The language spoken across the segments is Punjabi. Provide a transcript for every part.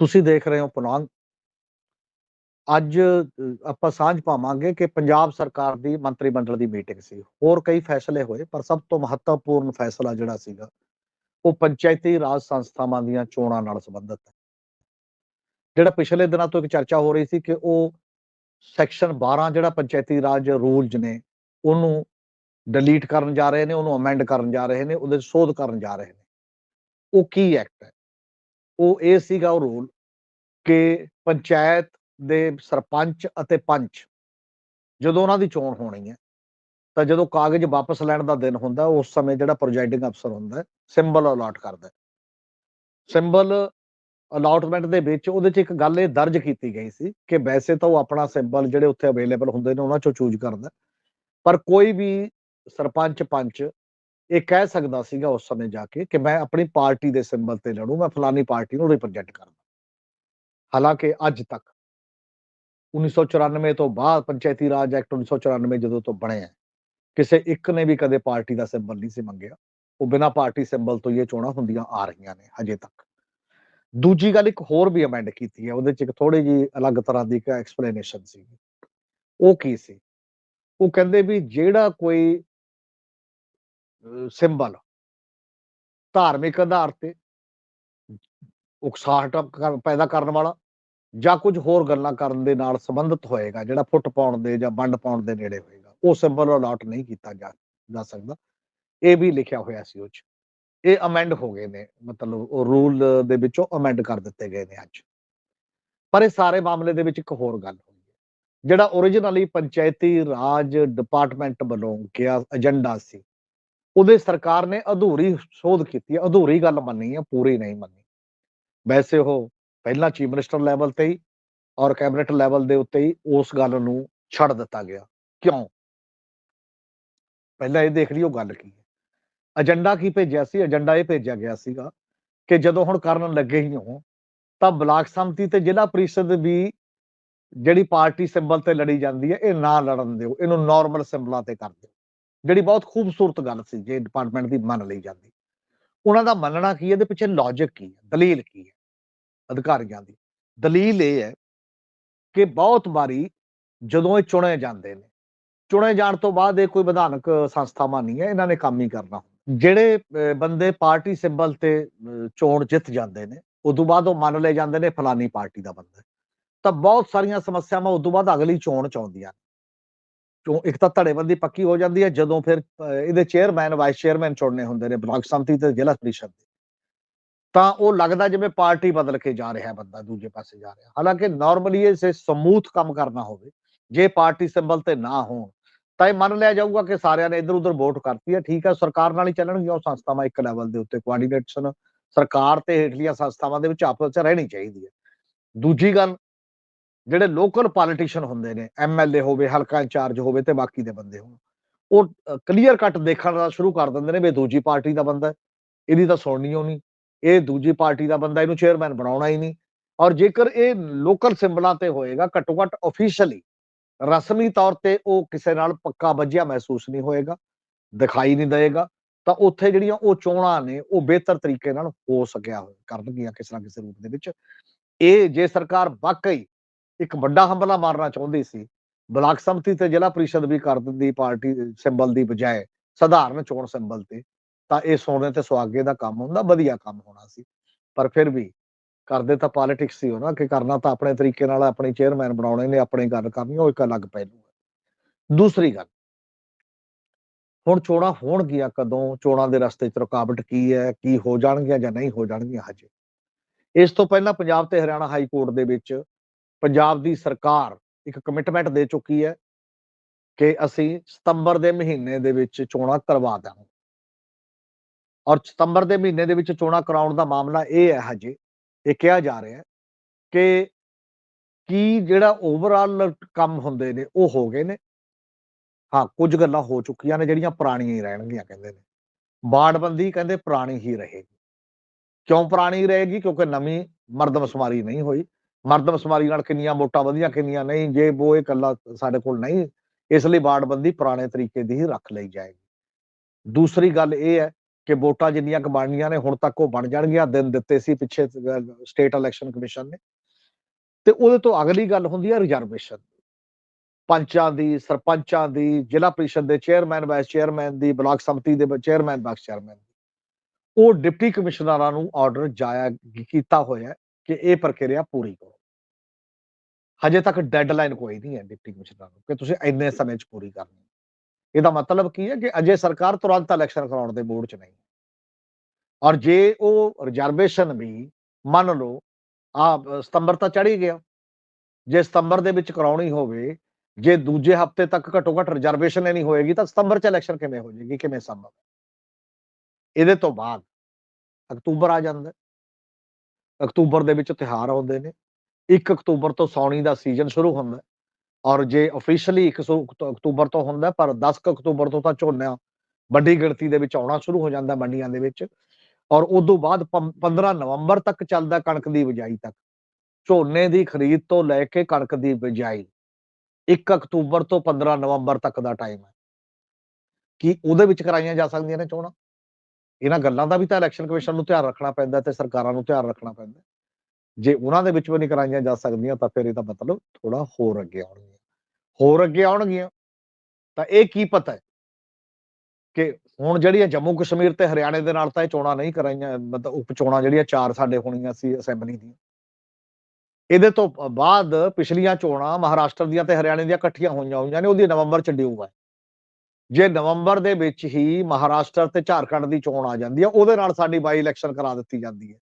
ਤੁਸੀਂ ਦੇਖ ਰਹੇ ਹੋ ਪੁਨਾਨ। ਅੱਜ ਆਪਾਂ ਸਾਂਝ ਪਾਵਾਂਗੇ ਕਿ ਪੰਜਾਬ ਸਰਕਾਰ ਦੀ ਮੰਤਰੀ ਮੰਡਲ ਦੀ ਮੀਟਿੰਗ ਸੀ। ਹੋਰ ਕਈ ਫੈਸਲੇ ਹੋਏ, ਪਰ ਸਭ ਤੋਂ ਮਹੱਤਵਪੂਰਨ ਫੈਸਲਾ ਜਿਹੜਾ ਸੀਗਾ, ਉਹ ਪੰਚਾਇਤੀ ਰਾਜ ਸੰਸਥਾਵਾਂ ਦੀਆਂ ਚੋਣਾਂ ਨਾਲ ਸੰਬੰਧਿਤ ਹੈ। ਜਿਹੜਾ ਪਿਛਲੇ ਦਿਨਾਂ ਤੋਂ ਇੱਕ ਚਰਚਾ ਹੋ ਰਹੀ ਸੀ ਕਿ ਉਹ ਸੈਕਸ਼ਨ 12 ਜਿਹੜਾ ਪੰਚਾਇਤੀ ਰਾਜ ਰੂਲਜ਼ ਨੇ, ਉਹਨੂੰ ਡਿਲੀਟ ਕਰਨ ਜਾ ਰਹੇ ਨੇ, ਉਹਨੂੰ ਅਮੈਂਡ ਕਰਨ ਜਾ ਰਹੇ ਨੇ, ਉਹਦੇ ਸੋਧ ਕਰਨ ਜਾ ਰਹੇ ਨੇ। ਉਹ ਕੀ ਐਕਟ ਹੈ? ਉਹ ਇਹ ਸੀਗਾ ਉਹ ਰੂਲ ਕਿ ਪੰਚਾਇਤ ਦੇ ਸਰਪੰਚ ਅਤੇ ਪੰਚ ਜਦੋਂ ਉਹਨਾਂ ਦੀ ਚੋਣ ਹੋਣੀ ਹੈ, ਤਾਂ ਜਦੋਂ ਕਾਗਜ਼ ਵਾਪਸ ਲੈਣ ਦਾ ਦਿਨ ਹੁੰਦਾ, ਉਸ ਸਮੇਂ ਜਿਹੜਾ ਪ੍ਰੋਜਾਈਡਿੰਗ ਅਫਸਰ ਹੁੰਦਾ ਸਿੰਬਲ ਅਲਾਟ ਕਰਦਾ ਸਿੰਬਲ ਅਲਾਟਮੈਂਟ ਦੇ ਵਿੱਚ ਉਹਦੇ 'ਚ ਇੱਕ ਗੱਲ ਇਹ ਦਰਜ ਕੀਤੀ ਗਈ ਸੀ ਕਿ ਵੈਸੇ ਤਾਂ ਉਹ ਆਪਣਾ ਸਿੰਬਲ ਜਿਹੜੇ ਉੱਥੇ ਅਵੇਲੇਬਲ ਹੁੰਦੇ ਨੇ, ਉਹਨਾਂ 'ਚੋਂ ਚੂਜ਼ ਕਰਦਾ ਪਰ ਕੋਈ ਵੀ ਸਰਪੰਚ ਪੰਚ ਇਹ ਕਹਿ ਸਕਦਾ ਸੀਗਾ ਉਸ ਸਮੇਂ ਜਾ ਕੇ ਕਿ ਮੈਂ ਆਪਣੀ ਪਾਰਟੀ ਦੇ ਸਿੰਬਲ ਤੇ ਲੜੂ ਮੈਂ ਫਲਾਨੀ ਪਾਰਟੀ ਨੂੰ ਰਿਪਰੈਜ਼ੈਂਟ ਕਰਦਾ। ਹਾਲਾਂਕਿ ਅੱਜ ਤੱਕ 1994 ਤੋਂ ਬਾਅਦ ਪੰਚਾਇਤੀ ਰਾਜ ਐਕਟ 1994 ਜਦੋਂ ਤੋਂ ਬਣਿਆ ਹੈ, ਕਿਸੇ ਇੱਕ ਨੇ ਵੀ ਕਦੇ ਪਾਰਟੀ ਦਾ ਸਿੰਬਲ ਨਹੀਂ ਸੀ ਮੰਗਿਆ। ਉਹ ਬਿਨਾਂ ਪਾਰਟੀ ਸਿੰਬਲ ਤੋਂ ਹੀ ਇਹ ਚੋਣਾਂ ਹੁੰਦੀਆਂ ਆ ਰਹੀਆਂ ਨੇ ਹਜੇ ਤੱਕ। ਦੂਜੀ ਗੱਲ ਇੱਕ ਹੋਰ ਵੀ ਅਮੈਂਡ ਕੀਤੀ ਹੈ ਉਹਦੇ ਚ ਇੱਕ ਥੋੜੀ ਜੀ ਅਲੱਗ ਤਰ੍ਹਾਂ ਦੀ ਇੱਕ ਐਕਸਪਲੇਨੇਸ਼ਨ ਸੀ ਉਹ ਕੀ ਸੀ? ਉਹ ਕਹਿੰਦੇ ਵੀ ਜਿਹੜਾ ਕੋਈ ਸਿੰਬਲ। ਧਾਰਮਿਕ ਆਧਾਰ ਤੇ ਉਕਸਾਹਟ ਪੈਦਾ ਕਰਨ ਵਾਲਾ ਜਾਂ ਕੁਝ ਹੋਰ ਗੱਲਾਂ ਕਰਨ ਦੇ ਨਾਲ ਸੰਬੰਧਿਤ ਹੋਏਗਾ, ਜਿਹੜਾ ਫੁੱਟ ਪਾਉਣ ਦੇ ਜਾਂ ਵੰਡ ਪਾਉਣ ਦੇ ਨੇੜੇ ਹੋਏਗਾ, ਉਹ ਸਿੰਬਲ ਅਲਾਟ ਨਹੀਂ ਕੀਤਾ ਜਾ ਸਕਦਾ। ਇਹ ਵੀ ਲਿਖਿਆ ਹੋਇਆ ਸੀ ਉਹ ਚ। ਇਹ ਅਮੈਂਡ ਹੋ ਗਏ ਨੇ, ਮਤਲਬ ਉਹ ਰੂਲ ਦੇ ਵਿੱਚੋਂ ਅਮੈਂਡ ਕਰ ਦਿੱਤੇ ਗਏ ਨੇ ਅੱਜ। ਪਰ ਇਹ ਸਾਰੇ ਮਾਮਲੇ ਦੇ ਵਿੱਚ ਇੱਕ ਹੋਰ ਗੱਲ ਹੋਈ ਹੈ। ਜਿਹੜਾ originally ਪੰਚਾਇਤੀ ਰਾਜ ਡਿਪਾਰਟਮੈਂਟ ਵੱਲੋਂ ਗਿਆ ਏਜੰਡਾ ਸੀ ਉਹਦੇ ਸਰਕਾਰ ਨੇ ਅਧੂਰੀ ਸੋਧ ਕੀਤੀ ਹੈ, ਅਧੂਰੀ ਗੱਲ ਮੰਨੀ ਹੈ, ਪੂਰੀ ਨਹੀਂ ਮੰਨੀ। ਵੈਸੇ ਉਹ ਪਹਿਲਾਂ ਚੀਫ ਮਿਨਿਸਟਰ ਲੈਵਲ ਤੇ ਹੀ ਔਰ ਕੈਬਨਿਟ ਲੈਵਲ ਦੇ ਉੱਤੇ ਹੀ ਉਸ ਗੱਲ ਨੂੰ ਛੱਡ ਦਿੱਤਾ ਗਿਆ। ਕਿਉਂ? ਪਹਿਲਾਂ ਇਹ ਦੇਖ ਲਈ ਉਹ ਗੱਲ ਕੀ ਹੈ। ਏਜੰਡਾ ਕੀ ਭੇਜਿਆ ਸੀ? ਏਜੰਡਾ ਇਹ ਭੇਜਿਆ ਗਿਆ ਸੀਗਾ ਕਿ ਜਦੋਂ ਹੁਣ ਕਰਨ ਲੱਗੇ ਹੀ ਹੋ ਤਾਂ ਬਲਾਕ ਸੰਮਤੀ ਤੇ ਜ਼ਿਲ੍ਹਾ ਪ੍ਰੀਸ਼ਦ ਵੀ ਜਿਹੜੀ ਪਾਰਟੀ ਸਿੰਬਲ ਤੇ ਲੜੀ ਜਾਂਦੀ ਹੈ, ਇਹ ਨਾ ਲੜਨ ਦਿਓ, ਇਹਨੂੰ ਨਾਰਮਲ ਸਿੰਬਲਾਂ ਤੇ ਕਰ ਦਿਓ। ਜਿਹੜੀ ਬਹੁਤ ਖੂਬਸੂਰਤ ਗੱਲ ਸੀ ਜੇ ਡਿਪਾਰਟਮੈਂਟ ਦੀ ਮੰਨ ਲਈ ਜਾਂਦੀ। ਉਹਨਾਂ ਦਾ ਮੰਨਣਾ ਕੀ ਹੈ? ਇਹਦੇ ਪਿੱਛੇ ਲੌਜੀਕ ਕੀ ਹੈ? ਦਲੀਲ ਕੀ ਹੈ? ਅਧਿਕਾਰੀਆਂ ਦੀ। ਦਲੀਲ ਇਹ ਹੈ ਕਿ ਬਹੁਤ ਵਾਰੀ ਜਦੋਂ ਇਹ ਚੁਣੇ ਜਾਂਦੇ ਨੇ, ਚੁਣੇ ਜਾਣ ਤੋਂ ਬਾਅਦ ਇਹ ਕੋਈ ਵਿਧਾਨਕ ਸੰਸਥਾਵਾਂ ਨਹੀਂ ਹੈ, ਇਹਨਾਂ ਨੇ ਕੰਮ ਹੀ ਕਰਨਾ ਜਿਹੜੇ ਬੰਦੇ ਪਾਰਟੀ ਸਿੰਬਲ ਤੇ ਚੋਣ ਜਿੱਤ ਜਾਂਦੇ ਨੇ, ਉਦੋਂ ਬਾਅਦ ਉਹ ਮੰਨ ਲਏ ਜਾਂਦੇ ਨੇ ਫਲਾਨੀ ਪਾਰਟੀ ਦਾ ਬੰਦਾ। ਤਾਂ ਬਹੁਤ ਸਾਰੀਆਂ ਸਮੱਸਿਆਵਾਂ ਉਦੋਂ ਬਾਅਦ ਅਗਲੀ ਚੋਣ ਚ ਆਉਂਦੀਆਂ ਕਿਉਂ ਇੱਕ ਤਾਂ ਧੜੇਬੰਦੀ ਪੱਕੀ ਹੋ ਜਾਂਦੀ ਹੈ, ਜਦੋਂ ਫਿਰ ਇਹਦੇ ਚੇਅਰਮੈਨ, ਵਾਈਸ ਚੇਅਰਮੈਨ ਚੁਣਨੇ ਹੁੰਦੇ ਨੇ ਬਲਾਕ ਸੰਮਤੀ ਤੇ ਜ਼ਿਲ੍ਹਾ ਪ੍ਰੀਸ਼ਦ ਦੇ। ਤਾਂ ਉਹ ਲੱਗਦਾ ਜਿਵੇਂ ਪਾਰਟੀ ਬਦਲ ਕੇ ਜਾ ਰਿਹਾ ਬੰਦਾ, ਦੂਜੇ ਪਾਸੇ ਜਾ ਰਿਹਾ। ਹਾਲਾਂਕਿ ਨਾਰਮਲੀ ਇਹ ਸਮੂਥ ਕੰਮ ਕਰਨਾ ਹੋਵੇ, ਜੇ ਪਾਰਟੀ ਸਿੰਬਲ ਤੇ ਨਾ ਹੋਣ, ਤਾਂ ਇਹ ਮੰਨ ਲਿਆ ਜਾਊਗਾ ਕਿ ਸਾਰਿਆਂ ਨੇ ਇੱਧਰ ਉੱਧਰ ਵੋਟ ਕਰਤੀ ਹੈ, ਠੀਕ ਹੈ, ਸਰਕਾਰ ਨਾਲ ਹੀ ਚੱਲਣਗੀਆਂ ਉਹ ਸੰਸਥਾਵਾਂ ਇੱਕ ਲੈਵਲ ਦੇ ਉੱਤੇ ਕੋਆਰਡੀਨੇਸ਼ਨ ਸਰਕਾਰ ਤੇ ਹੇਠਲੀਆਂ ਸੰਸਥਾਵਾਂ ਦੇ ਵਿੱਚ ਆਪਸ ਵਿੱਚ ਰਹਿਣੀ ਚਾਹੀਦੀ ਹੈ। ਦੂਜੀ ਗੱਲ ਜਿਹੜੇ ਲੋਕਲ ਪੋਲੀਟੀਸ਼ੀਅਨ ਹੁੰਦੇ ਨੇ ਐਮਐਲਏ ਹੋਵੇ, ਹਲਕਾ ਇੰਚਾਰਜ ਹੋਵੇ ਤੇ ਬਾਕੀ ਦੇ ਬੰਦੇ ਹੋਣ, ਉਹ ਕਲੀਅਰ ਕੱਟ ਦੇਖਣ ਦਾ ਸ਼ੁਰੂ ਕਰ ਦਿੰਦੇ ਨੇ ਵੀ ਦੂਜੀ ਪਾਰਟੀ ਦਾ ਬੰਦਾ ਇਹਦੀ ਤਾਂ ਸੁਣਨੀ ਓ ਨਹੀਂ, ਇਹ ਦੂਜੀ ਪਾਰਟੀ ਦਾ ਬੰਦਾ, ਇਹਨੂੰ ਚੇਅਰਮੈਨ ਬਣਾਉਣਾ ਹੀ ਨਹੀਂ ਔਰ ਜੇਕਰ ਇਹ ਲੋਕਲ ਸਿੰਬਲਾਂ ਤੇ ਹੋਏਗਾ, ਘੱਟੋ ਘੱਟ ਅਫੀਸ਼ੀਅਲੀ ਰਸਮੀ ਤੌਰ ਤੇ ਉਹ ਕਿਸੇ ਨਾਲ ਪੱਕਾ ਵੱਜਿਆ ਮਹਿਸੂਸ ਨਹੀਂ ਹੋਏਗਾ, ਦਿਖਾਈ ਨਹੀਂ ਦੇਗਾ, ਤਾਂ ਉੱਥੇ ਜਿਹੜੀਆਂ ਉਹ ਚੋਣਾਂ ਨੇ, ਉਹ ਬਿਹਤਰ ਤਰੀਕੇ ਨਾਲ ਹੋ ਸਕਿਆ ਕਰਨਗੀਆਂ ਕਿਸੇ ਨਾ ਕਿਸੇ ਰੂਪ ਦੇ ਵਿੱਚ। ਇਹ ਜੇ ਸਰਕਾਰ ਵਾਕਈ ਇੱਕ ਵੱਡਾ ਹਮਲਾ ਮਾਰਨਾ ਚਾਹੁੰਦੀ ਸੀ। ਬਲਾਕ ਸੰਮਤੀ ਤੇ ਜ਼ਿਲ੍ਹਾ ਪ੍ਰੀਸ਼ਦ ਵੀ ਕਰ ਦਿੰਦੀ ਪਾਰਟੀ ਸਿੰਬਲ ਦੀ ਬਜਾਏ ਸਧਾਰਨ ਚੋਣ ਸਿੰਬਲ ਤੇ। ਤਾਂ ਇਹ ਸੋਨੇ ਤੇ ਸੁਹਾਗੇ ਦਾ ਕੰਮ ਹੁੰਦਾ, ਵਧੀਆ ਕੰਮ ਹੋਣਾ ਸੀ। ਪਰ ਫਿਰ ਵੀ ਕਰਦੇ ਤਾਂ ਪੋਲਿਟਿਕਸ ਹੀ ਹੋ ਨਾ, ਕਿ ਕਰਨਾ ਤਾਂ ਆਪਣੇ ਤਰੀਕੇ ਨਾਲ ਆਪਣੇ ਚੇਅਰਮੈਨ ਬਣਾਉਣੇ ਨੇ, ਆਪਣੀ ਗੱਲ ਕਰਨੀ, ਉਹ ਇੱਕ ਅਲੱਗ ਪਹਿਲੂ ਹੈ। ਦੂਸਰੀ ਗੱਲ, ਹੁਣ ਚੋਣਾਂ ਹੋਣਗੀਆਂ ਕਦੋਂ, ਚੋਣਾਂ ਦੇ ਰਸਤੇ 'ਚ ਰੁਕਾਵਟ ਕੀ ਹੈ, ਕੀ ਹੋ ਜਾਣਗੀਆਂ ਜਾਂ ਨਹੀਂ ਹੋ ਜਾਣਗੀਆਂ ਹਜੇ? ਇਸ ਤੋਂ ਪਹਿਲਾਂ ਪੰਜਾਬ ਤੇ ਹਰਿਆਣਾ ਹਾਈ ਕੋਰਟ ਦੇ ਵਿੱਚ ਪੰਜਾਬ ਦੀ ਸਰਕਾਰ ਇੱਕ ਕਮਿਟਮੈਂਟ ਦੇ ਚੁੱਕੀ ਹੈ ਕਿ ਅਸੀਂ ਸਤੰਬਰ ਦੇ ਮਹੀਨੇ ਦੇ ਵਿੱਚ ਚੋਣਾਂ ਕਰਵਾ ਦਾਂਗੇ ਔਰ ਸਤੰਬਰ ਦੇ ਮਹੀਨੇ ਦੇ ਵਿੱਚ ਚੋਣਾਂ ਕਰਾਉਣ ਦਾ ਮਾਮਲਾ ਇਹ ਹੈ ਹਜੇ, ਇਹ ਕਿਹਾ ਜਾ ਰਿਹਾ ਹੈ ਕਿ ਕੀ ਜਿਹੜਾ ਓਵਰਆਲ ਕੰਮ ਹੁੰਦੇ ਨੇ ਉਹ ਹੋ ਗਏ ਨੇ। ਹਾਂ, ਕੁਝ ਗੱਲਾਂ ਹੋ ਚੁੱਕੀਆਂ ਨੇ ਜਿਹੜੀਆਂ ਪੁਰਾਣੀਆਂ ਹੀ ਰਹਿਣਗੀਆਂ ਕਹਿੰਦੇ ਨੇ। ਬਾੜਬੰਦੀ ਕਹਿੰਦੇ ਪੁਰਾਣੀ ਹੀ ਰਹੇਗੀ। ਕਿਉਂ ਪੁਰਾਣੀ ਰਹੇਗੀ? ਕਿਉਂਕਿ ਨਵੀਂ ਮਰਦਮਸ਼ੁਮਾਰੀ ਨਹੀਂ ਹੋਈ। ਮਰਦਮਸ਼ੁਮਾਰੀ ਨਾਲ ਕਿੰਨੀਆਂ ਵੋਟਾਂ ਵਧੀਆਂ, ਕਿੰਨੀਆਂ ਨਹੀਂ, ਜੇ ਉਹ ਇਹ ਕੱਲਾ ਸਾਡੇ ਕੋਲ ਨਹੀਂ, ਇਸ ਲਈ ਬਾੜਬੰਦੀ ਪੁਰਾਣੇ ਤਰੀਕੇ ਦੀ ਹੀ ਰੱਖ ਲਈ ਜਾਏਗੀ। ਦੂਸਰੀ ਗੱਲ ਇਹ ਹੈ ਕਿ ਵੋਟਾਂ ਜਿੰਨੀਆਂ ਕੁ ਬਣਨੀਆਂ ਨੇ, ਹੁਣ ਤੱਕ ਉਹ ਬਣ ਜਾਣਗੀਆਂ, ਦਿਨ ਦਿੱਤੇ ਸੀ ਪਿੱਛੇ ਸਟੇਟ ਇਲੈਕਸ਼ਨ ਕਮਿਸ਼ਨ ਨੇ। ਤੇ ਉਹਦੇ ਤੋਂ ਅਗਲੀ ਗੱਲ ਹੁੰਦੀ ਹੈ ਰਿਜ਼ਰਵੇਸ਼ਨ। ਪੰਚਾਂ ਦੀ, ਸਰਪੰਚਾਂ ਦੀ, ਜ਼ਿਲ੍ਹਾ ਪ੍ਰੀਸ਼ਦ ਦੇ ਚੇਅਰਮੈਨ, ਵਾਈਸ ਚੇਅਰਮੈਨ ਦੀ, ਬਲਾਕ ਸੰਮਤੀ ਦੇ ਚੇਅਰਮੈਨ, ਵਾਈਸ ਚੇਅਰਮੈਨ ਉਹ ਡਿਪਟੀ ਕਮਿਸ਼ਨਰਾਂ ਨੂੰ ਆਰਡਰ ਜਾਇਆ ਕੀਤਾ ਹੋਇਆ ਕਿ ਇਹ ਪ੍ਰਕਿਰਿਆ ਪੂਰੀ ਕਰੋ। ਹਜੇ ਤੱਕ ਡੈਡਲਾਈਨ ਕੋਈ ਨਹੀਂ ਹੈ ਡਿਪਟੀ ਕਮਿਸ਼ਨਰਾਂ ਨੂੰ ਕਿ ਤੁਸੀਂ ਇੰਨੇ ਸਮੇਂ 'ਚ ਪੂਰੀ ਕਰਨੀ ਹੈ। ਇਹਦਾ ਮਤਲਬ ਕੀ ਹੈ ਕਿ ਅਜੇ ਸਰਕਾਰ ਤੁਰੰਤ ਇਲੈਕਸ਼ਨ ਕਰਾਉਣ ਦੇ ਮੂਡ 'ਚ ਨਹੀਂ। ਔਰ ਜੇ ਉਹ ਰਿਜ਼ਰਵੇਸ਼ਨ ਵੀ ਮੰਨ ਲਓ ਆ ਸਤੰਬਰ ਤਾਂ ਚੜ ਹੀ ਗਿਆ। ਜੇ ਸਤੰਬਰ ਦੇ ਵਿੱਚ ਕਰਾਉਣੀ ਹੋਵੇ ਜੇ ਦੂਜੇ ਹਫ਼ਤੇ ਤੱਕ ਘੱਟੋ ਘੱਟ ਰਿਜ਼ਰਵੇਸ਼ਨ ਨਹੀਂ ਹੋਏਗੀ ਤਾਂ ਸਤੰਬਰ 'ਚ ਇਲੈਕਸ਼ਨ ਕਿਵੇਂ ਹੋ ਜਾਏਗੀ ਕਿਵੇਂ ਸੰਭਵ ਇਹਦੇ ਤੋਂ ਬਾਅਦ ਅਕਤੂਬਰ ਆ ਜਾਂਦਾ। ਅਕਤੂਬਰ ਦੇ ਵਿੱਚ ਤਿਹਾਰ ਆਉਂਦੇ ਨੇ। 1 ਅਕਤੂਬਰ ਤੋਂ ਸੌਣੀ ਦਾ ਸੀਜ਼ਨ ਸ਼ੁਰੂ ਹੁੰਦਾ ਔਰ ਜੇ ਅਫੀਸ਼ੀਅਲੀ 1 ਸੌ ਅਕਤੂ- ਅਕਤੂਬਰ ਤੋਂ ਹੁੰਦਾ ਪਰ 10 ਕੁ ਅਕਤੂਬਰ ਤੋਂ ਤਾਂ ਝੋਨਾ ਵੱਡੀ ਗਿਣਤੀ ਦੇ ਵਿੱਚ ਆਉਣਾ ਸ਼ੁਰੂ ਹੋ ਜਾਂਦਾ ਮੰਡੀਆਂ ਦੇ ਵਿੱਚ ਔਰ ਉਸ ਤੋਂ ਬਾਅਦ ਪੰ- 15 ਨਵੰਬਰ ਤੱਕ ਚੱਲਦਾ ਕਣਕ ਦੀ ਬਿਜਾਈ ਤੱਕ। ਝੋਨੇ ਦੀ ਖਰੀਦ ਤੋਂ ਲੈ ਕੇ ਕਣਕ ਦੀ ਬਿਜਾਈ 1 ਅਕਤੂਬਰ ਤੋਂ 15 ਨਵੰਬਰ ਤੱਕ ਦਾ ਟਾਈਮ ਹੈ। ਕੀ ਉਹਦੇ ਵਿੱਚ ਕਰਾਈਆਂ ਜਾ ਸਕਦੀਆਂ ਨੇ ਚੋਣਾਂ? ਇਹਨਾਂ ਗੱਲਾਂ ਦਾ ਵੀ ਤਾਂ ਇਲੈਕਸ਼ਨ ਕਮਿਸ਼ਨ ਨੂੰ ਧਿਆਨ ਰੱਖਣਾ ਪੈਂਦਾ ਤੇ ਸਰਕਾਰਾਂ ਨੂੰ ਧਿਆਨ ਰੱਖਣਾ ਪੈਂਦਾ। ਜੇ ਉਹਨਾਂ ਦੇ ਵਿੱਚ ਵੀ ਨਹੀਂ ਕਰਾਈਆਂ ਜਾ ਸਕਦੀਆਂ ਤਾਂ ਫਿਰ ਇਹਦਾ ਮਤਲਬ ਥੋੜਾ ਹੋਰ ਅੱਗੇ ਆਉਣਗੀਆਂ। ਹੋਰ ਅੱਗੇ ਆਉਣਗੀਆਂ ਤਾਂ ਇਹ ਕੀ ਪਤਾ ਹੈ ਕਿ ਹੁਣ ਜਿਹੜੀਆਂ ਜੰਮੂ ਕਸ਼ਮੀਰ ਤੇ ਹਰਿਆਣੇ ਦੇ ਨਾਲ ਤਾਂ ਇਹ ਚੋਣਾਂ ਨਹੀਂ ਕਰਾਈਆਂ, ਮਤਲਬ ਉਪ ਚੋਣਾਂ ਜਿਹੜੀਆਂ ਚਾਰ ਸਾਡੇ ਹੋਣੀਆਂ ਸੀ ਅਸੈਂਬਲੀ ਦੀਆਂ। ਇਹਦੇ ਤੋਂ ਬਾਅਦ ਪਿਛਲੀਆਂ ਚੋਣਾਂ ਮਹਾਰਾਸ਼ਟਰ ਦੀਆਂ ਤੇ ਹਰਿਆਣੇ ਦੀਆਂ ਇਕੱਠੀਆਂ ਹੋਈਆਂ ਹੋਈਆਂ ਨੇ, ਉਹਦੀ ਨਵੰਬਰ ਚ ਡਿਊ ਹੈ ਜੇ ਨਵੰਬਰ ਦੇ ਵਿੱਚ ਹੀ ਮਹਾਰਾਸ਼ਟਰ ਤੇ ਝਾਰਖੰਡ ਦੀ ਚੋਣ ਆ ਜਾਂਦੀ ਹੈ ਉਹਦੇ ਨਾਲ ਸਾਡੀ ਬਾਈ ਇਲੈਕਸ਼ਨ ਕਰਾ ਦਿੱਤੀ ਜਾਂਦੀ ਹੈ।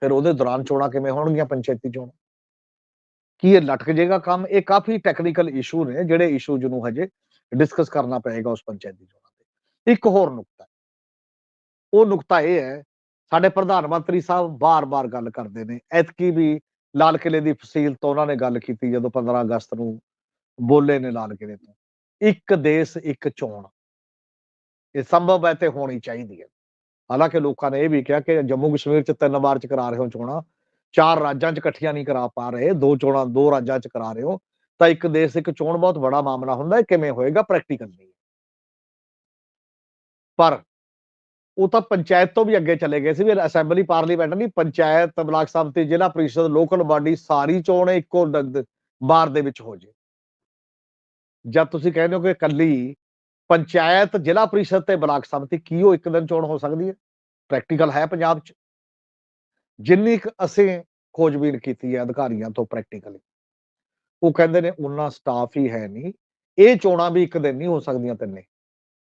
ਫਿਰ ਉਹਦੇ ਦੌਰਾਨ ਚੋਣਾਂ ਕਿਵੇਂ ਹੋਣਗੀਆਂ ਪੰਚਾਇਤੀ ਚੋਣ? ਕੀ ਇਹ ਲਟਕ ਜਾਏਗਾ ਕੰਮ? ਇਹ ਕਾਫੀ ਟੈਕਨੀਕਲ ਇਸ਼ੂ ਨੇ, ਜਿਹੜੇ ਇਸ਼ੂਜ਼ ਨੂੰ ਹਜੇ ਡਿਸਕਸ ਕਰਨਾ ਪਏਗਾ ਉਸ ਪੰਚਾਇਤੀ ਚੋਣਾਂ ਤੇ। ਇੱਕ ਹੋਰ ਨੁਕਤਾ ਉਹ ਨੁਕਤਾ ਇਹ ਹੈ, ਸਾਡੇ ਪ੍ਰਧਾਨ ਮੰਤਰੀ ਸਾਹਿਬ ਬਾਰ-ਬਾਰ ਗੱਲ ਕਰਦੇ ਨੇ। ਐਤਕੀ ਵੀ ਲਾਲ ਕਿਲੇ ਦੀ ਫਸੀਲ ਤੋਂ ਉਹਨਾਂ ਨੇ ਗੱਲ ਕੀਤੀ ਜਦੋਂ 15 ਅਗਸਤ ਨੂੰ ਬੋਲੇ ਨੇ ਲਾਲ ਕਿਲੇ ਤੋਂ। ਇੱਕ ਦੇਸ਼, ਇੱਕ ਚੋਣ। ਇਹ ਸੰਭਵ ਹੈ ਤੇ ਹੋਣੀ ਚਾਹੀਦੀ ਹੈ। ਹਾਲਾਂਕਿ ਲੋਕਾਂ ਨੇ ਇਹ ਵੀ ਕਿਹਾ ਕਿ ਜੰਮੂ ਕਸ਼ਮੀਰ ਚ ਤਿੰਨ ਵਾਰ ਚ ਕਰਾ ਰਹੇ ਹੋ ਚੋਣਾਂ, ਚਾਰ ਰਾਜਾਂ ਚ ਇਕੱਠੀਆਂ ਨਹੀਂ ਕਰਾ ਪਾ ਰਹੇ, ਦੋ ਚੋਣਾਂ ਦੋ ਰਾਜਾਂ ਚ ਕਰਾ ਰਹੇ ਹੋ, ਤਾਂ ਇੱਕ ਦੇਸ਼, ਇੱਕ ਚੋਣ ਬਹੁਤ ਬੜਾ ਮਾਮਲਾ ਹੁੰਦਾ ਹੈ, ਕਿਵੇਂ ਹੋਏਗਾ ਪ੍ਰੈਕਟੀਕਲ ਨਹੀਂ ਪਰ ਉਹ ਤਾਂ ਪੰਚਾਇਤ ਤੋਂ ਵੀ ਅੱਗੇ ਚਲੇ ਗਏ ਸੀ ਵੀ ਅਸੈਂਬਲੀ ਪਾਰਲੀਮੈਂਟ ਨਹੀਂ, ਪੰਚਾਇਤ, ਬਲਾਕ ਸੰਮਤੀ ਜ਼ਿਲ੍ਹਾ ਪ੍ਰੀਸ਼ਦ, ਲੋਕਲ ਬਾਡੀ ਸਾਰੀ ਚੋਣ ਇੱਕੋ ਦ- ਦ- ਦੇ ਵਿੱਚ ਹੋ ਜੇ। ਜਦ ਤੁਸੀਂ ਕਹਿੰਦੇ ਹੋ ਕਿ ਕੱਲੀ ਪੰਚਾਇਤ ਜ਼ਿਲ੍ਹਾ ਪ੍ਰੀਸ਼ਦ ਤੇ ਬਲਾਕ ਸੰਮਤੀ ਕੀ ਉਹ ਇੱਕ ਦਿਨ ਚੋਣ ਹੋ ਸਕਦੀ ਹੈ? ਪ੍ਰੈਕਟੀਕਲ ਹੈ ਪੰਜਾਬ 'ਚ। ਜਿੰਨੀ ਕੁ ਅਸੀਂ ਖੋਜਬੀਨ ਕੀਤੀ ਹੈ ਅਧਿਕਾਰੀਆਂ ਤੋਂ ਪ੍ਰੈਕਟੀਕਲੀ ਉਹ ਕਹਿੰਦੇ ਨੇ ਉਹਨਾਂ ਸਟਾਫ ਹੀ ਹੈ ਨਹੀਂ। ਇਹ ਚੋਣਾਂ ਵੀ ਇੱਕ ਦਿਨ ਨਹੀਂ ਹੋ ਸਕਦੀਆਂ ਤਿੰਨੇ।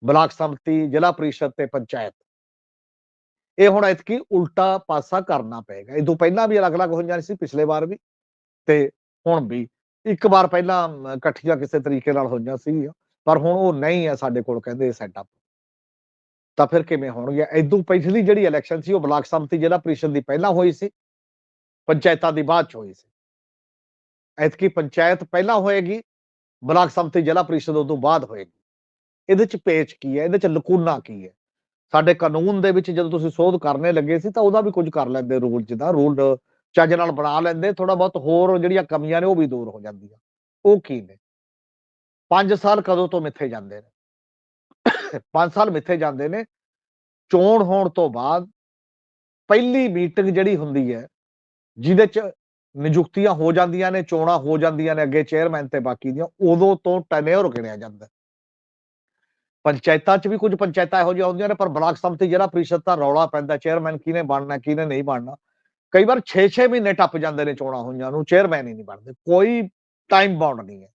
ਬਲਾਕ ਸੰਮਤੀ ਜ਼ਿਲ੍ਹਾ ਪ੍ਰੀਸ਼ਦ ਤੇ ਪੰਚਾਇਤ। ਇਹ ਹੁਣ ਇਤਕੀ ਉਲਟਾ ਪਾਸਾ ਕਰਨਾ ਪਏਗਾ। ਇਹ ਤੋਂ ਪਹਿਲਾਂ ਵੀ ਅਲੱਗ-ਅਲੱਗ ਹੋਈਆਂ ਸੀ, ਪਿਛਲੇ ਵਾਰ ਵੀ ਤੇ ਹੁਣ ਵੀ। ਇੱਕ ਵਾਰ ਪਹਿਲਾਂ ਇਕੱਠੀਆਂ ਕਿਸੇ ਤਰੀਕੇ ਨਾਲ ਹੋਈਆਂ ਸੀ ਪਰ ਹੁਣ ਉਹ ਨਹੀਂ ਹੈ ਸਾਡੇ ਕੋਲ, ਕਹਿੰਦੇ ਸੈਟਅਪ ਤਾਂ ਫਿਰ ਕਿਵੇਂ ਹੋਣਗੇ ਇਦੋਂ ਪਿਛਲੀ ਜਿਹੜੀ ਇਲੈਕਸ਼ਨ ਸੀ, ਉਹ ਬਲਾਕ ਸੰਮਤੀ ਜ਼ਿਲ੍ਹਾ ਪ੍ਰੀਸ਼ਦ ਦੀ ਪਹਿਲਾਂ ਹੋਈ ਸੀ, ਪੰਚਾਇਤਾਂ ਦੀ ਬਾਅਦ ਚ ਹੋਈ ਸੀ। ਐਤਕੀ ਪੰਚਾਇਤ ਪਹਿਲਾਂ ਹੋਏਗੀ, ਬਲਾਕ ਸੰਮਤੀ ਜ਼ਿਲ੍ਹਾ ਪ੍ਰੀਸ਼ਦ ਉਦੋਂ ਬਾਅਦ ਹੋਏਗੀ। ਇਹਦੇ ਚ ਪੇਚ ਕੀ ਹੈ? ਇਹਦੇ ਚ ਲਕੂਨਾ ਕੀ ਹੈ? ਸਾਡੇ ਕਾਨੂੰਨ ਦੇ ਵਿੱਚ ਜਦੋਂ ਤੁਸੀਂ ਸੋਧ ਕਰਨੇ ਲੱਗੇ ਸੀ, ਤਾਂ ਉਹਦਾ ਵੀ ਕੁਝ ਕਰ ਲੈਂਦੇ ਰੂਲ ਜਿੱਦਾਂ ਰੂਲ ਚੱਜ ਨਾਲ ਬਣਾ ਲੈਂਦੇ ਥੋੜਾ ਬਹੁਤ ਹੋਰ ਜਿਹੜੀਆਂ ਕਮੀਆਂ ਨੇ ਉਹ ਵੀ ਦੂਰ ਹੋ ਜਾਂਦੀਆਂ। ਉਹ ਕੀ ਨੇ? 5 ਸਾਲ ਕਦੋਂ ਤੋਂ ਮਿੱਥੇ ਜਾਂਦੇ ਨੇ? 5 ਸਾਲ ਮਿੱਥੇ ਜਾਂਦੇ ਨੇ, ਚੋਣ ਹੋਣ ਤੋਂ ਬਾਅਦ ਪਹਿਲੀ ਮੀਟਿੰਗ ਜਿਹੜੀ ਹੁੰਦੀ ਹੈ, ਜਿਹਦੇ ਚ ਨਿਯੁਕਤੀਆਂ ਹੋ ਜਾਂਦੀਆਂ ਨੇ, ਚੋਣਾਂ ਹੋ ਜਾਂਦੀਆਂ ਨੇ, ਅੱਗੇ ਚੇਅਰਮੈਨ ਤੇ ਬਾਕੀ ਦੀਆਂ, ਉਦੋਂ ਤੋਂ ਟੈਨਿਓਰ ਗਿਣਿਆ ਜਾਂਦਾ ਪੰਚਾਇਤਾਂ 'ਚ ਵੀ ਕੁਝ ਪੰਚਾਇਤਾਂ ਇਹੋ ਜਿਹੀਆਂ ਹੁੰਦੀਆਂ ਨੇ, ਪਰ ਬਲਾਕ ਸਮਤੀ ਜਿਹੜਾ ਪ੍ਰੀਸ਼ਦ ਤਾਂ ਰੌਲਾ ਪੈਂਦਾ, ਚੇਅਰਮੈਨ ਕਿਹਨੇ ਬਣਨਾ, ਕਿਹਨੇ ਨਹੀਂ ਬਣਨਾ ਕਈ ਵਾਰ 6-6 ਮਹੀਨੇ ਟੱਪ ਜਾਂਦੇ ਨੇ ਚੋਣਾਂ ਹੋਈਆਂ ਨੂੰ ਚੇਅਰਮੈਨ ਹੀ ਨਹੀਂ ਬਣਦੇ, ਕੋਈ ਟਾਈਮ ਬਾਉਂਡ ਨਹੀਂ ਹੈ।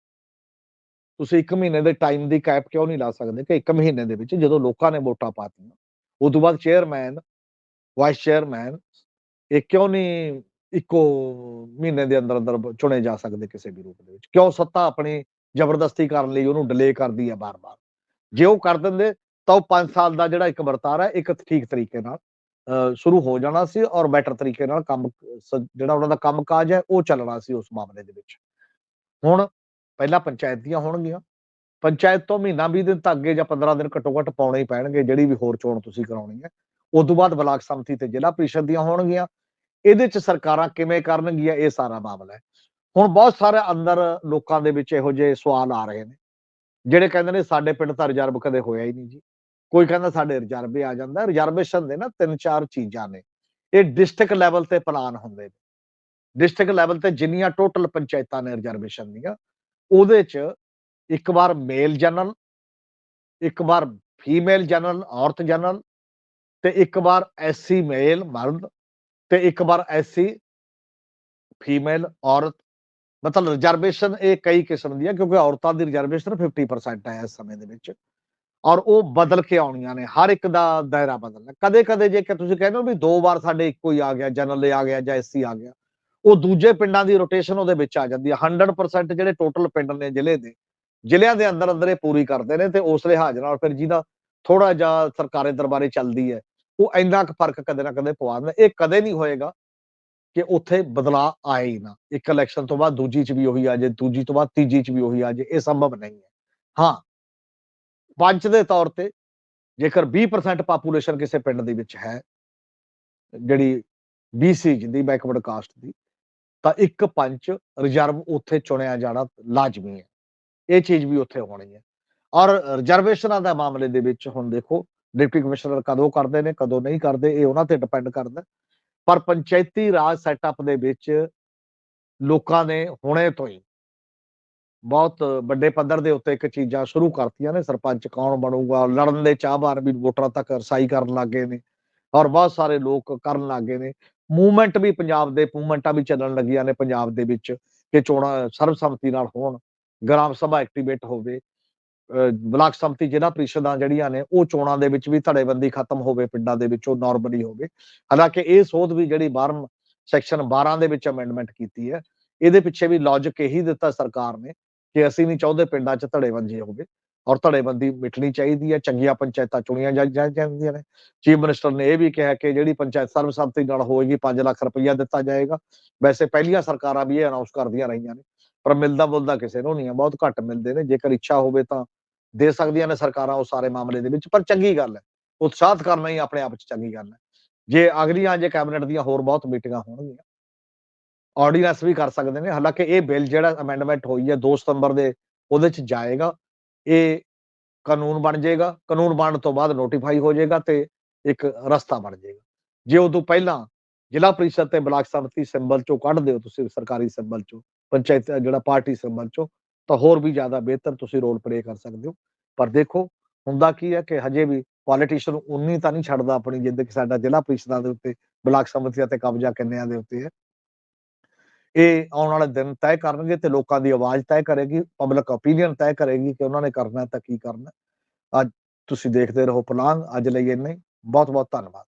ਤੁਸੀਂ 1 ਮਹੀਨੇ ਦੇ ਟਾਈਮ ਦੀ ਕੈਪ ਕਿਉਂ ਨਹੀਂ ਲਾ ਸਕਦੇ ਕਿ 1 ਮਹੀਨੇ ਦੇ ਵਿੱਚ ਜਦੋਂ ਲੋਕਾਂ ਨੇ ਵੋਟਾਂ ਪਾਤੀਆਂ ਉਸ ਤੋਂ ਬਾਅਦ ਚੇਅਰਮੈਨ ਵਾਈਸ ਚੇਅਰਮੈਨ ਇਹ ਕਿਉਂ ਨਹੀਂ ਇੱਕੋ ਮਹੀਨੇ ਦੇ ਅੰਦਰ ਅੰਦਰ ਚੁਣੇ ਜਾ ਸਕਦੇ ਕਿਸੇ ਵੀ ਰੂਪ ਦੇ ਵਿੱਚ? ਕਿਉਂ ਸੱਤਾ ਆਪਣੀ ਜ਼ਬਰਦਸਤੀ ਕਰਨ ਲਈ ਉਹਨੂੰ ਡਿਲੇ ਕਰਦੀ ਹੈ ਬਾਰ-ਬਾਰ? ਜੇ ਉਹ ਕਰ ਦਿੰਦੇ ਤਾਂ ਉਹ 5 ਸਾਲ ਦਾ ਜਿਹੜਾ ਇੱਕ ਵਰਤਾਰਾ ਇੱਕ ਠੀਕ ਤਰੀਕੇ ਨਾਲ ਸ਼ੁਰੂ ਹੋ ਜਾਣਾ ਸੀ ਔਰ ਬੈਟਰ ਤਰੀਕੇ ਨਾਲ ਕੰਮ ਜਿਹੜਾ ਉਹਨਾਂ ਦਾ ਕੰਮਕਾਜ ਹੈ, ਉਹ ਚੱਲਣਾ ਸੀ ਉਸ ਮਾਮਲੇ ਦੇ ਵਿੱਚ। ਹੁਣ ਪਹਿਲਾਂ ਪੰਚਾਇਤ ਦੀਆਂ ਹੋਣਗੀਆਂ। ਪੰਚਾਇਤ ਤੋਂ ਮਹੀਨਾ 20 ਦਿਨ ਤੱਕ ਅੱਗੇ ਜਾਂ 15 ਦਿਨ ਘੱਟੋ ਘੱਟ ਪਾਉਣੇ ਹੀ ਪੈਣਗੇ, ਜਿਹੜੀ ਵੀ ਹੋਰ ਚੋਣ ਤੁਸੀਂ ਕਰਾਉਣੀ ਹੈ। ਉਸ ਤੋਂ ਬਾਅਦ ਬਲਾਕ ਸੰਮਤੀ ਤੇ ਜ਼ਿਲ੍ਹਾ ਪ੍ਰੀਸ਼ਦ ਦੀਆਂ ਹੋਣਗੀਆਂ। ਇਹਦੇ ਚ ਸਰਕਾਰਾਂ ਕਿਵੇਂ ਕਰਨਗੀਆਂ, ਇਹ ਸਾਰਾ ਮਾਮਲਾ ਹੈ। ਹੁਣ ਬਹੁਤ ਸਾਰੇ ਅੰਦਰ ਲੋਕਾਂ ਦੇ ਵਿੱਚ ਇਹੋ ਜਿਹੇ ਸਵਾਲ ਆ ਰਹੇ ਨੇ, ਜਿਹੜੇ ਕਹਿੰਦੇ ਨੇ ਸਾਡੇ ਪਿੰਡ ਤਾਂ ਰਿਜ਼ਰਵ ਕਦੇ ਹੋਇਆ ਹੀ ਨਹੀਂ ਜੀ। ਕੋਈ ਕਹਿੰਦਾ ਸਾਡੇ ਰਿਜ਼ਰਵੇ ਆ ਜਾਂਦਾ ਰਿਜ਼ਰਵੇਸ਼ਨ ਦੇ ਨਾ ਤਿੰਨ ਚਾਰ ਚੀਜ਼ਾਂ ਨੇ। ਇਹ ਡਿਸਟ੍ਰਿਕਟ ਲੈਵਲ ਤੇ ਪਲਾਨ ਹੁੰਦੇ ਨੇ। ਡਿਸਟ੍ਰਿਕਟ ਲੈਵਲ ਤੇ ਜਿੰਨੀਆਂ ਟੋਟਲ ਪੰਚਾਇਤਾਂ ਨੇ ਰਿਜ਼ਰਵੇਸ਼ਨ ਦੀਆਂ, ਉਹਦੇ ਚ ਇੱਕ ਵਾਰ ਮੇਲ ਜਨਰਲ, ਇੱਕ ਵਾਰ ਫੀਮੇਲ ਜਨਰਲ, ਔਰਤ ਜਨਰਲ ਤੇ ਇੱਕ ਵਾਰ ਐਸਸੀ ਮੇਲ ਮਰਦ ਤੇ ਇੱਕ ਵਾਰ ਐਸਸੀ ਫੀਮੇਲ ਔਰਤ। ਮਤਲਬ ਰਿਜ਼ਰਵੇਸ਼ਨ ਇਹ ਕਈ ਕਿਸਮ ਦੀ ਹੈ ਕਿਉਂਕਿ ਔਰਤਾਂ ਦੀ ਰਿਜ਼ਰਵੇਸ਼ਨ 50% ਹੈ ਇਸ ਸਮੇਂ ਦੇ ਵਿੱਚ। ਔਰ ਉਹ ਬਦਲ ਕੇ ਆਉਣੀਆਂ ਨੇ, ਹਰ ਇੱਕ ਦਾ ਦਾਇਰਾ ਬਦਲਣਾ। ਕਦੇ ਕਦੇ ਜੇ ਕਿ ਤੁਸੀਂ ਕਹਿੰਦੇ ਹੋ ਵੀ ਦੋ ਵਾਰ ਸਾਡੇ ਇੱਕੋ ਹੀ ਆ ਗਿਆ, ਜਨਰਲ ਆ ਗਿਆ ਜਾਂ ਐਸਸੀ ਆ ਗਿਆ, ਉਹ ਦੂਜੇ ਪਿੰਡਾਂ ਦੀ ਰੋਟੇਸ਼ਨ ਉਹਦੇ ਵਿੱਚ ਆ ਜਾਂਦੀ ਹੈ 100% ਜਿਹੜੇ ਟੋਟਲ ਪਿੰਡ ਨੇ, ਜ਼ਿਲ੍ਹੇ ਦੇ, ਜ਼ਿਲ੍ਹਿਆਂ ਦੇ ਅੰਦਰ ਅੰਦਰ ਇਹ ਪੂਰੀ ਕਰਦੇ ਨੇ ਤੇ ਉਸ ਲਿਹਾਜ਼ ਨਾਲ ਫਿਰ ਜਿਹਦਾ ਥੋੜਾ ਜਿਹਾ ਸਰਕਾਰੀ ਦਰਬਾਰੇ ਚੱਲਦੀ ਹੈ, ਉਹ ਇੰਨਾ ਕੁ ਫ਼ਰਕ ਕਦੇ ਨਾ ਕਦੇ ਪਵਾ ਦਿੰਦਾ। ਇਹ ਕਦੇ ਨਹੀਂ ਹੋਏਗਾ ਕਿ ਉੱਥੇ ਬਦਲਾਅ ਆਏ ਹੀ ਨਾ। ਇੱਕ ਇਲੈਕਸ਼ਨ ਤੋਂ ਬਾਅਦ ਦੂਜੀ ਚ ਵੀ ਉਹੀ ਆ ਜੇ ਦੂਜੀ ਤੋਂ ਬਾਅਦ ਤੀਜੀ ਚ ਵੀ ਉਹੀ ਆ ਜੇ ਇਹ ਸੰਭਵ ਨਹੀਂ ਹੈ। ਹਾਂ ਪੰਚ ਦੇ ਤੌਰ ਤੇ ਜੇਕਰ 20% ਪਾਪੂਲੇਸ਼ਨ ਕਿਸੇ ਪਿੰਡ ਦੇ ਵਿੱਚ ਹੈ, ਜਿਹੜੀ BC ਦੀ ਬੈਕਵਰਡ ਕਾਸਟ ਦੀ, ਤਾਂ ਇੱਕ ਪੰਚ ਰਿਜ਼ਰਵ ਉੱਥੇ ਚੁਣਿਆ ਜਾਣਾ ਲਾਜ਼ਮੀ ਹੈ। ਇਹ ਚੀਜ਼ ਵੀ ਉੱਥੇ ਹੋਣੀ ਹੈ। ਔਰ ਰਿਜ਼ਰਵੇਸ਼ਨਾਂ ਦਾ ਮਾਮਲੇ ਦੇ ਵਿੱਚ ਹੁਣ ਦੇਖੋ, ਡਿਪਟੀ ਕਮਿਸ਼ਨਰ ਕਦੋਂ ਕਰਦੇ ਨੇ, ਕਦੋਂ ਨਹੀਂ ਕਰਦੇ, ਇਹ ਉਹਨਾਂ ਤੇ ਡਿਪੈਂਡ ਕਰਦਾ। ਪਰ ਪੰਚਾਇਤੀ ਰਾਜ ਸੈਟਅਪ ਦੇ ਵਿੱਚ ਲੋਕਾਂ ਨੇ ਹੁਣੇ ਤੋਂ ਹੀ ਬਹੁਤ ਵੱਡੇ ਪੱਧਰ ਦੇ ਉੱਤੇ ਇੱਕ ਚੀਜ਼ਾਂ ਸ਼ੁਰੂ ਕਰਤੀਆਂ ਨੇ। ਸਰਪੰਚ ਕੌਣ ਬਣੂਗਾ? ਲੜਨ ਦੇ ਚਾਹਵਾਨ ਵੀ ਵੋਟਰਾਂ ਤੱਕ ਰਸਾਈ ਕਰਨ ਲੱਗੇ ਨੇ ਔਰ ਬਹੁਤ ਸਾਰੇ ਲੋਕ ਕਰਨ ਲੱਗੇ ਨੇ। ਮੂਵਮੈਂਟ ਵੀ ਪੰਜਾਬ ਦੇ, ਮੂਵਮੈਂਟਾਂ ਵੀ ਚੱਲਣ ਲੱਗੀਆਂ ਨੇ ਪੰਜਾਬ ਦੇ ਵਿੱਚ ਕਿ ਚੋਣਾਂ ਸਰਬਸੰਮਤੀ ਨਾਲ ਹੋਣ, ਗ੍ਰਾਮ ਸਭਾ ਐਕਟੀਵੇਟ ਹੋਵੇ। ਬਲਾਕ ਸੰਮਤੀ ਜ਼ਿਲ੍ਹਾ ਪ੍ਰੀਸ਼ਦਾਂ ਜਿਹੜੀਆਂ ਨੇ, ਉਹ ਚੋਣਾਂ ਦੇ ਵਿੱਚ ਵੀ ਧੜੇਬੰਦੀ ਖਤਮ ਹੋਵੇ, ਪਿੰਡਾਂ ਦੇ ਵਿੱਚ ਉਹ ਨਾਰਮਲੀ ਹੋਵੇ। ਹਾਲਾਂਕਿ ਇਹ ਸੋਧ ਵੀ ਜਿਹੜੀ 12 ਸੈਕਸ਼ਨ 12 ਦੇ ਵਿੱਚ ਅਮੈਂਡਮੈਂਟ ਕੀਤੀ ਹੈ, ਇਹਦੇ ਪਿੱਛੇ ਵੀ ਲੌਜੀਕ ਇਹੀ ਦਿੱਤਾ ਸਰਕਾਰ ਨੇ ਕਿ ਅਸੀਂ ਨਹੀਂ ਚਾਹੁੰਦੇ ਪਿੰਡਾਂ 'ਚ ਧੜੇਬੰਦੀ ਹੋਵੇ ਔਰ ਧੜੇਬੰਦੀ ਮਿਟਣੀ ਚਾਹੀਦੀ ਹੈ, ਚੰਗੀਆਂ ਪੰਚਾਇਤਾਂ ਚੁਣੀਆਂ ਜਾਂਦੀਆਂ ਨੇ। ਚੀਫ ਮਿਨਿਸਟਰ ਨੇ ਇਹ ਵੀ ਕਿਹਾ ਕਿ ਜਿਹੜੀ ਪੰਚਾਇਤ ਸਰਬਸੰਮਤੀ ਨਾਲ ਹੋਏਗੀ 5 ਲੱਖ ਰੁਪਈਆ ਦਿੱਤਾ ਜਾਏਗਾ। ਵੈਸੇ ਪਹਿਲੀਆਂ ਸਰਕਾਰਾਂ ਵੀ ਇਹ ਅਨਾਉਂਸ ਕਰਦੀਆਂ ਰਹੀਆਂ ਨੇ, ਪਰ ਮਿਲਦਾ ਬੁਲਦਾ ਕਿਸੇ ਨੂੰ ਨਹੀਂ ਹੈ, ਬਹੁਤ ਘੱਟ ਮਿਲਦੇ ਨੇ। ਜੇਕਰ ਇੱਛਾ ਹੋਵੇ ਤਾਂ ਦੇ ਸਕਦੀਆਂ ਨੇ ਸਰਕਾਰਾਂ ਉਹ ਸਾਰੇ ਮਾਮਲੇ ਦੇ ਵਿੱਚ, ਪਰ ਚੰਗੀ ਗੱਲ ਹੈ, ਉਤਸ਼ਾਹਤ ਕਰਨਾ ਹੀ ਆਪਣੇ ਆਪ 'ਚ ਚੰਗੀ ਗੱਲ ਹੈ। ਜੇ ਅਗਲੀਆਂ ਜੇ ਕੈਬਨਿਟ ਦੀਆਂ ਹੋਰ ਬਹੁਤ ਮੀਟਿੰਗਾਂ ਹੋਣਗੀਆਂ ਆਰਡੀਨੈਂਸ ਵੀ ਕਰ ਸਕਦੇ ਨੇ, ਹਾਲਾਂਕਿ ਇਹ ਬਿੱਲ ਜਿਹੜਾ ਅਮੈਂਡਮੈਂਟ ਹੋਈ ਹੈ 2 ਸਤੰਬਰ ਦੇ, ਉਹਦੇ 'ਚ ਜਾਏਗਾ, ਇਹ ਕਾਨੂੰਨ ਬਣ ਜਾਏਗਾ, ਕਾਨੂੰਨ ਬਣਨ ਤੋਂ ਬਾਅਦ ਨੋਟੀਫਾਈ ਹੋ ਜਾਏਗਾ ਤੇ ਇੱਕ ਰਸਤਾ ਬਣ ਜਾਏਗਾ। ਜੇ ਉਦੋਂ ਪਹਿਲਾਂ ਜ਼ਿਲ੍ਹਾ ਪ੍ਰੀਸ਼ਦ ਤੇ ਬਲਾਕ ਸੰਮਤੀ ਸਿੰਬਲ ਚੋਂ ਕੱਢ ਦਿਓ ਤੁਸੀਂ, ਸਰਕਾਰੀ ਸਿੰਬਲ ਚੋਂ, ਪੰਚਾਇਤ ਜਿਹੜਾ ਪਾਰਟੀ ਸਿੰਬਲ ਚੋਂ, ਤਾਂ ਹੋਰ ਵੀ ਜ਼ਿਆਦਾ ਬਿਹਤਰ ਤੁਸੀਂ ਰੋਲ ਪਲੇ ਕਰ ਸਕਦੇ ਹੋ। ਪਰ ਦੇਖੋ, ਹੁੰਦਾ ਕੀ ਹੈ ਕਿ ਹਜੇ ਵੀ ਪੋਲੀਟੀਸ਼ੀਅਨ ਉਨੀ ਤਾਂ ਨਹੀਂ ਛੱਡਦਾ ਆਪਣੀ ਜਿੱਦ ਕਿ ਸਾਡਾ ਜ਼ਿਲ੍ਹਾ ਪ੍ਰੀਸ਼ਦਾਂ ਦੇ ਉੱਤੇ, ਬਲਾਕ ਸਮਿਤੀਆਂ ਤੇ ਕਬਜ਼ਾ ਕਿੰਨਿਆਂ ਦੇ ਉੱਤੇ ਹੈ। ਇਹ ਆਉਣ ਵਾਲੇ ਦਿਨ ਤੈਅ ਕਰਨਗੇ ਤੇ ਲੋਕਾਂ ਦੀ ਆਵਾਜ਼ ਤੈਅ ਕਰੇਗੀ ਪਬਲਿਕ ਓਪੀਨੀਅਨ ਤੈਅ ਕਰੇਗੀ ਕਿ ਉਹਨਾਂ ਨੇ ਕਰਨਾ ਤਾਂ ਕੀ ਕਰਨਾ ਅੱਜ ਤੁਸੀਂ ਦੇਖਦੇ ਰਹੋ ਪਲਾਨ ਅੱਜ ਲਈ ਇੰਨਾ ਹੀ। ਬਹੁਤ ਬਹੁਤ ਧੰਨਵਾਦ।